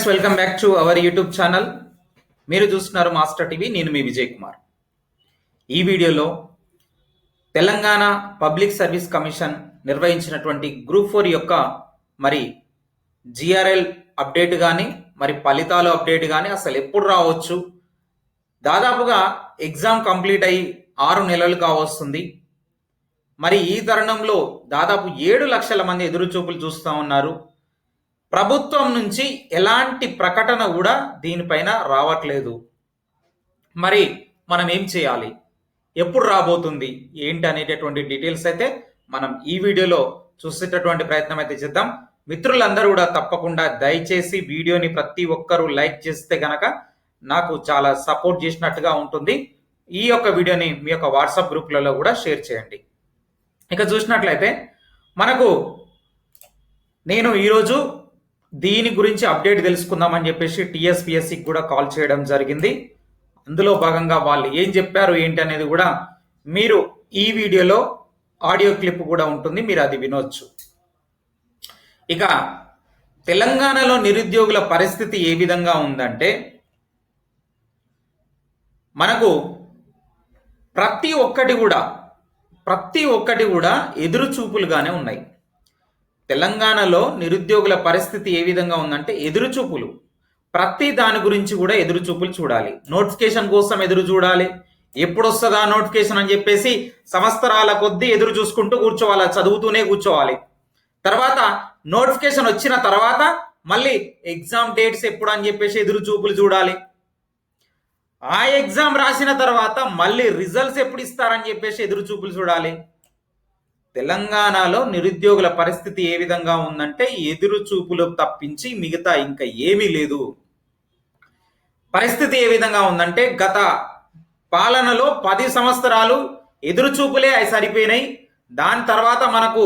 Friends welcome back to our YouTube channel. మీరు చూస్తున్నారు master TV నేను మీ విజయ్ కుమార్. ఈ వీడియోలో తెలంగాణ పబ్లిక్ సర్వీస్ కమిషన్ నిర్వహించినటువంటి గ్రూప్ ఫోర్ యొక్క మరి జిఆర్ఎల్ అప్డేట్ కానీ మరి ఫలితాలు అప్డేట్ కానీ అసలు ఎప్పుడు రావచ్చు? దాదాపుగా ఎగ్జామ్ కంప్లీట్ అయ్యి ఆరు నెలలు కావస్తుంది మరి ఈ తరుణంలో దాదాపు ఏడు లక్షల మంది ఎదురు చూపులు చూస్తూ ఉన్నారు. ప్రభుత్వం నుంచి ఎలాంటి ప్రకటన కూడా దీనిపైన రావట్లేదు. మరి మనం ఏం చేయాలి? ఎప్పుడు రాబోతుంది? ఏంటి అనేటటువంటి డీటెయిల్స్ అయితే మనం ఈ వీడియోలో చూసేటటువంటి ప్రయత్నం అయితే చేద్దాం. మిత్రులందరూ కూడా తప్పకుండా దయచేసి వీడియోని ప్రతి ఒక్కరూ లైక్ చేస్తే గనక నాకు చాలా సపోర్ట్ చేసినట్టుగా ఉంటుంది. ఈ యొక్క వీడియోని మీ యొక్క వాట్సాప్ గ్రూప్లలో కూడా షేర్ చేయండి. ఇక చూసినట్లయితే మనకు నేను ఈరోజు దీని గురించి అప్డేట్ తెలుసుకుందామని చెప్పేసి టీఎస్పిఎస్సికి కూడా కాల్ చేయడం జరిగింది. అందులో భాగంగా వాళ్ళు ఏం చెప్పారు ఏంటి అనేది కూడా మీరు ఈ వీడియోలో ఆడియో క్లిప్ కూడా ఉంటుంది మీరు అది వినొచ్చు. ఇక తెలంగాణలో నిరుద్యోగుల పరిస్థితి ఏ విధంగా ఉందంటే మనకు ప్రతి ఒక్కటి కూడా ప్రతి ఒక్కటి కూడా ఎదురు చూపులుగానే ఉన్నాయి. తెలంగాణలో నిరుద్యోగుల పరిస్థితి ఏ విధంగా ఉందంటే ఎదురు చూపులు ప్రతి దాని గురించి కూడా ఎదురు చూపులు చూడాలి. నోటిఫికేషన్ కోసం ఎదురు చూడాలి. ఎప్పుడు వస్తుందా నోటిఫికేషన్ అని చెప్పేసి సంవత్సరాల కొద్దీ ఎదురు చూసుకుంటూ కూర్చోవాలి చదువుతూనే కూర్చోవాలి. తర్వాత నోటిఫికేషన్ వచ్చిన తర్వాత మళ్ళీ ఎగ్జామ్ డేట్స్ ఎప్పుడు అని చెప్పేసి ఎదురు చూపులు చూడాలి. ఆ ఎగ్జామ్ రాసిన తర్వాత మళ్ళీ రిజల్ట్స్ ఎప్పుడు ఇస్తారని చెప్పేసి ఎదురు చూపులు చూడాలి. తెలంగాణలో నిరుద్యోగుల పరిస్థితి ఏ విధంగా ఉందంటే ఎదురు చూపులు తప్పించి మిగతా ఇంకా ఏమీ లేదు. పరిస్థితి ఏ విధంగా ఉందంటే గత పాలనలో పది సంవత్సరాలు ఎదురు చూపులే అవి సరిపోయినాయి. దాని తర్వాత మనకు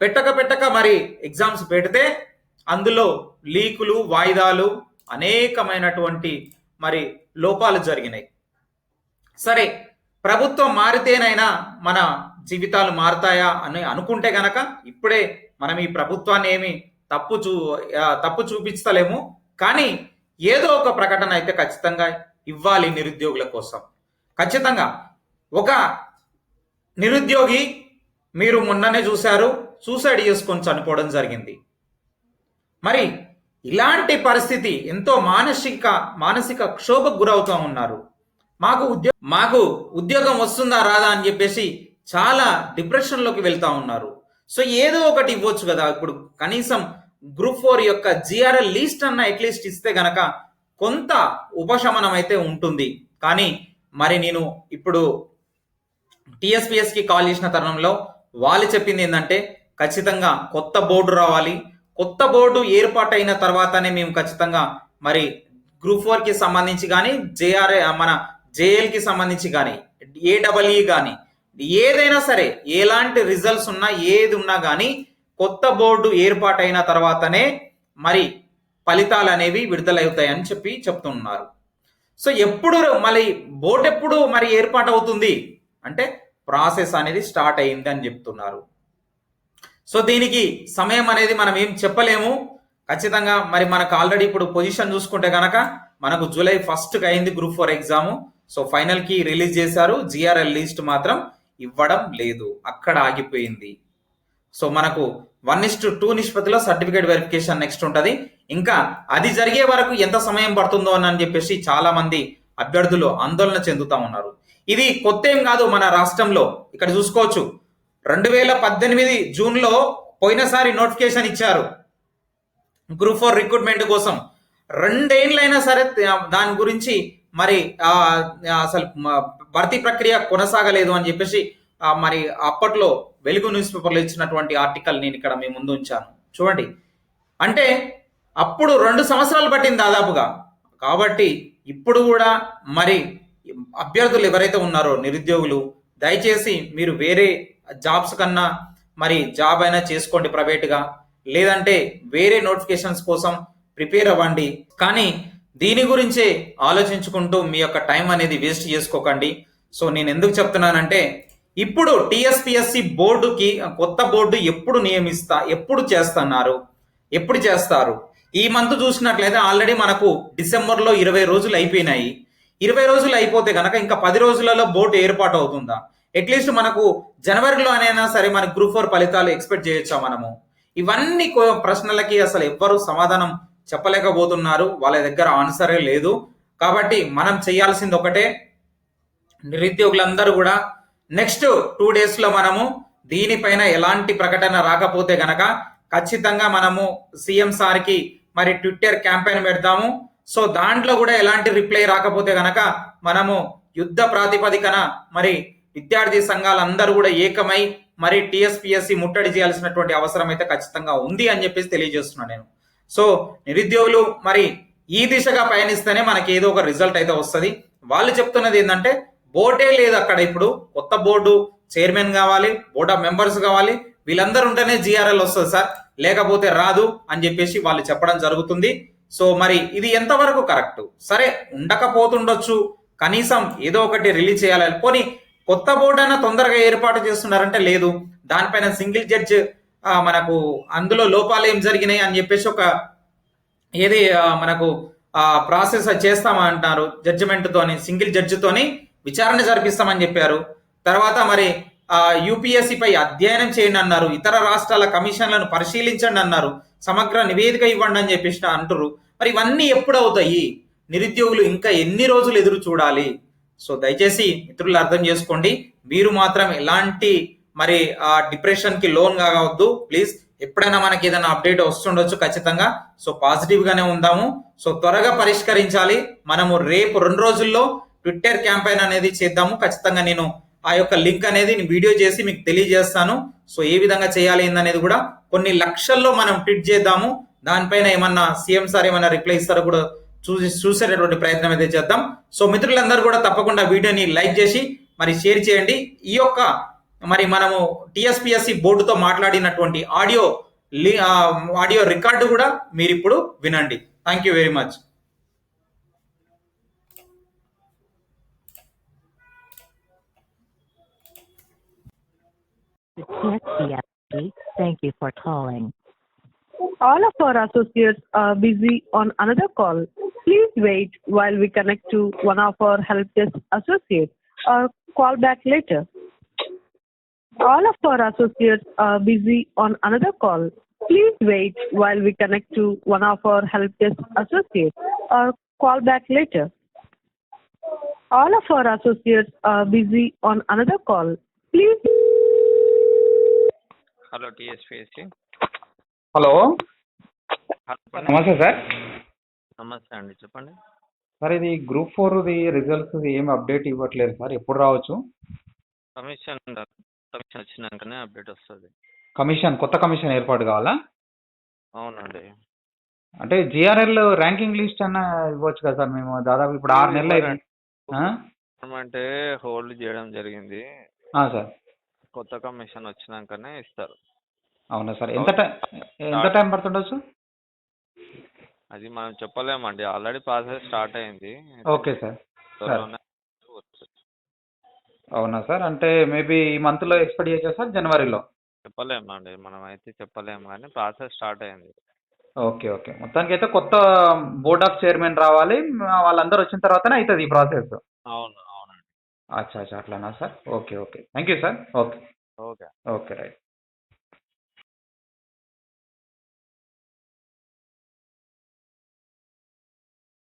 పెట్టక పెట్టక మరి ఎగ్జామ్స్ పెడితే అందులో లీకులు వాయిదాలు అనేకమైనటువంటి మరి లోపాలు జరిగినాయి. సరే ప్రభుత్వం మారితేనైనా మన జీవితాలు మారుతాయా అని అనుకుంటే గనక ఇప్పుడే మనం ఈ ప్రభుత్వాన్ని ఏమి తప్పు చూ తప్పు చూపించలేము కానీ ఏదో ఒక ప్రకటన అయితే ఖచ్చితంగా ఇవ్వాలి నిరుద్యోగుల కోసం. ఖచ్చితంగా. ఒక నిరుద్యోగి మీరు మొన్ననే చూశారు సూసైడ్ చేసుకొని చనిపోవడం జరిగింది. మరి ఇలాంటి పరిస్థితి ఎంతో మానసిక మానసిక క్షోభకు గురవుతూ ఉన్నారు. మాకు ఉద్యో మాకు ఉద్యోగం వస్తుందా రాదా అని చెప్పేసి చాలా డిప్రెషన్లోకి వెళ్తా ఉన్నారు. సో ఏదో ఒకటి ఇవ్వచ్చు కదా ఇప్పుడు కనీసం గ్రూప్ ఫోర్ యొక్క జిఆర్ఎల్ లీస్ట్ అన్న అట్లీస్ట్ ఇస్తే గనక కొంత ఉపశమనం అయితే ఉంటుంది. కానీ మరి నేను ఇప్పుడు టిఎస్పిఎస్కి కాల్ చేసిన తరుణంలో వాళ్ళు చెప్పింది ఏంటంటే ఖచ్చితంగా కొత్త బోర్డు రావాలి. కొత్త బోర్డు ఏర్పాటైన తర్వాతనే మేము ఖచ్చితంగా మరి గ్రూప్ ఫోర్కి సంబంధించి కానీ జేఆర్ఏ మన జేఎల్కి సంబంధించి కానీ ఏడబ్ల్ఈ కానీ ఏదైనా సరే ఎలాంటి రిజల్ట్స్ ఉన్నా ఏది ఉన్నా కానీ కొత్త బోర్డు ఏర్పాటైన తర్వాతనే మరి ఫలితాలు అనేవి విడుదలవుతాయని చెప్పి చెప్తున్నారు. సో ఎప్పుడు మళ్ళీ బోర్డు ఎప్పుడు మరి ఏర్పాటు అవుతుంది? అంటే ప్రాసెస్ అనేది స్టార్ట్ అయింది అని చెప్తున్నారు. సో దీనికి సమయం అనేది మనం ఏం చెప్పలేము. ఖచ్చితంగా మరి మనకు ఆల్రెడీ ఇప్పుడు పొజిషన్ చూసుకుంటే కనుక మనకు జూలై ఫస్ట్కి అయింది గ్రూప్ ఫోర్ ఎగ్జామ్ సో ఫైనల్కి రిలీజ్ చేశారు. జిఆర్ఎల్ లిస్ట్ మాత్రం ఇవ్వడం లేదు. అక్కడ ఆగిపోయింది. సో మనకు వన్ ఇస్ టు టూ నిష్పత్తిలో సర్టిఫికేట్ వెరిఫికేషన్ నెక్స్ట్ ఉంటుంది. ఇంకా అది జరిగే వరకు ఎంత సమయం పడుతుందో అని చెప్పేసి చాలా మంది అభ్యర్థులు ఆందోళన చెందుతా ఉన్నారు. ఇది కొత్త ఏం కాదు మన రాష్ట్రంలో. ఇక్కడ చూసుకోవచ్చు. రెండు వేల పద్దెనిమిది జూన్లో పోయినసారి నోటిఫికేషన్ ఇచ్చారు. గ్రూప్ ఫోర్ రిక్రూట్మెంట్ కోసం. రెండేళ్ళైనా సరే దాని గురించి మరి అసలు భర్తీ ప్రక్రియ కొనసాగలేదు అని చెప్పేసి మరి అప్పట్లో వెలుగు న్యూస్ పేపర్లో ఇచ్చినటువంటి ఆర్టికల్ నేను ఇక్కడ మీ ముందు ఉంచాను. చూడండి. అంటే అప్పుడు రెండు సంవత్సరాలు పట్టింది దాదాపుగా. కాబట్టి ఇప్పుడు కూడా మరి అభ్యర్థులు ఎవరైతే ఉన్నారో నిరుద్యోగులు దయచేసి మీరు వేరే జాబ్స్ కన్నా మరి జాబ్ అయినా చేసుకోండి ప్రైవేట్గా. లేదంటే వేరే నోటిఫికేషన్స్ కోసం ప్రిపేర్ అవ్వండి. కానీ దీని గురించే ఆలోచించుకుంటూ మీ యొక్క టైం అనేది వేస్ట్ చేసుకోకండి. సో నేను ఎందుకు చెప్తున్నానంటే ఇప్పుడు టిఎస్పిఎస్సి బోర్డుకి కొత్త బోర్డు ఎప్పుడు నియమిస్తా ఎప్పుడు చేస్తున్నారు ఎప్పుడు చేస్తారు? ఈ మంత్ చూసినట్లయితే ఆల్రెడీ మనకు డిసెంబర్లో ఇరవై రోజులు అయిపోయినాయి. ఇరవై రోజులు అయిపోతే కనుక ఇంకా పది రోజులలో బోర్డు ఏర్పాటు అవుతుందా? అట్లీస్ట్ మనకు జనవరిలో అయినా సరే మనకు గ్రూప్ ఫోర్ ఫలితాలు ఎక్స్పెక్ట్ చేయొచ్చా మనము? ఇవన్నీ ప్రశ్నలకి అసలు ఎవ్వరు సమాధానం చెప్పలేకపోతున్నారు. వాళ్ళ దగ్గర ఆన్సరే లేదు. కాబట్టి మనం చేయాల్సింది ఒకటే. నిరుద్యోగులందరూ కూడా నెక్స్ట్ టూ డేస్లో మనము దీనిపైన ఎలాంటి ప్రకటన రాకపోతే గనక ఖచ్చితంగా మనము సీఎం సార్కి మరి ట్విట్టర్ క్యాంపెయిన్ పెడతాము. సో దాంట్లో కూడా ఎలాంటి రిప్లై రాకపోతే గనక మనము యుద్ధ ప్రాతిపదికన మరి విద్యార్థి సంఘాలందరూ కూడా ఏకమై మరి టీఎస్పిఎస్సి ముట్టడి చేయాల్సినటువంటి అవసరం అయితే ఖచ్చితంగా ఉంది అని చెప్పేసి తెలియజేస్తున్నాను నేను. సో నిరుద్యోగులు మరి ఈ దిశగా పయనిస్తేనే మనకి ఏదో ఒక రిజల్ట్ అయితే వస్తుంది. వాళ్ళు చెప్తున్నది ఏంటంటే బోర్డే లేదు అక్కడ ఇప్పుడు. కొత్త బోర్డు చైర్మన్ కావాలి బోర్డ్ ఆఫ్ మెంబర్స్ కావాలి. వీళ్ళందరూ ఉంటేనే జిఆర్ఎల్ వస్తుంది సార్. లేకపోతే రాదు అని చెప్పేసి వాళ్ళు చెప్పడం జరుగుతుంది. సో మరి ఇది ఎంతవరకు కరెక్ట్? సరే ఉండకపోతుండొచ్చు. కనీసం ఏదో ఒకటి రిలీజ్ చేయాలి. పోనీ కొత్త బోర్డు అయినా తొందరగా ఏర్పాటు చేస్తున్నారంటే లేదు. దానిపైన సింగిల్ జడ్జ్ మనకు అందులో లోపాలు ఏం జరిగినాయి అని చెప్పేసి ఒక ఏది మనకు ప్రాసెస్ చేస్తామంటారు జడ్జిమెంట్ తోని సింగిల్ జడ్జితోని విచారణ జరిపిస్తామని చెప్పారు. తర్వాత మరి యూపీఎస్సిపై అధ్యయనం చేయండి అన్నారు. ఇతర రాష్ట్రాల కమిషన్లను పరిశీలించండి అన్నారు. సమగ్ర నివేదిక ఇవ్వండి అని చెప్పేసి అంటారు మరి ఇవన్నీ ఎప్పుడు అవుతాయి? నిరుద్యోగులు ఇంకా ఎన్ని రోజులు ఎదురు చూడాలి? సో దయచేసి మిత్రులు అర్థం చేసుకోండి. మీరు మాత్రం ఎలాంటి మరి ఆ డిప్రెషన్కి లోన్ కావద్దు. ప్లీజ్ ఎప్పుడైనా మనకి ఏదైనా అప్డేట్ వస్తుండొచ్చు ఖచ్చితంగా. సో పాజిటివ్ గానే ఉందాము. సో త్వరగా పరిష్కరించాలి. మనము రేపు రెండు రోజుల్లో ట్విట్టర్ క్యాంపెయిన్ అనేది చేద్దాము. ఖచ్చితంగా నేను ఆ యొక్క లింక్ అనేది నేను వీడియో చేసి మీకు తెలియజేస్తాను. సో ఏ విధంగా చేయాలి ఏందనేది కూడా కొన్ని లక్షల్లో మనం ట్వీట్ చేద్దాము. దానిపైన ఏమన్నా సీఎం సార్ ఏమన్నా రిప్లై ఇస్తారో కూడా చూసి చూసేటటువంటి ప్రయత్నం అయితే చేద్దాం. సో మిత్రులందరూ కూడా తప్పకుండా వీడియోని లైక్ చేసి మరి షేర్ చేయండి. ఈ యొక్క మరి మనము టిఎస్పిఎస్సి బోర్డుతో మాట్లాడినటువంటి ఆడియో ఆడియో రికార్డు కూడా మీరు ఇప్పుడు వినండి thank you very much thank you for calling. All of our associates are busy on another call. Please wait while we connect to one of our help desk associates or call back later. All of our associates are busy on another call. Please wait while we connect to one of our help desk associates or call back later. All of our associates are busy on another call. Please hello TSPSC hello నమస్తే sir నమస్తే అండి చెప్పండి sir ఇది group ఫోర్ది results ఏమి update ఇవ్వట్లేదు sir ఎప్పుడు రావచ్చు కమిషన్ కమిషన్ వచ్చినాకనే అప్డేట్ వస్తుంది. కమిషన్ కొత్త కమిషన్ ఏర్పాటు కావాలా? అవునండి. అంటే జిఆర్ఎల్ ర్యాంకింగ్ లిస్ట్ అన్న ఇవ్వచ్చు కదా సార్ మేము దాదాపు ఇప్పుడు ఆరు నెలలు? అంటే హోల్డ్ చేయడం జరిగింది. ఆ, సార్. కొత్త కమిషన్ వచ్చినాకనే ఇస్తారు. అవునా సార్? ఎంత టైం ఎంత టైం పడుతుండొచ్చు అది మనం చెప్పలేమండి. ఆల్రెడీ ప్రాసెస్ స్టార్ట్ అయింది. Okay sir. అవునా సార్? అంటే మేబీ ఈ మంత్లో ఎక్స్పెక్ట్ చేయొచ్చా సార్? జనవరిలో? చెప్పలేమండి. మనం అయితే చెప్పలేము కానీ ప్రాసెస్ స్టార్ట్ అయింది. Okay okay. మొత్తానికి అయితే కొత్త బోర్డ్ ఆఫ్ చైర్మన్ రావాలి. వాళ్ళందరూ వచ్చిన తర్వాతనే అవుతుంది ఈ ప్రాసెస్. అవును అవునండి. అచ్చా అచ్చా. అట్లానా sir? Okay okay. Thank you sir. Okay. Okay. Okay right.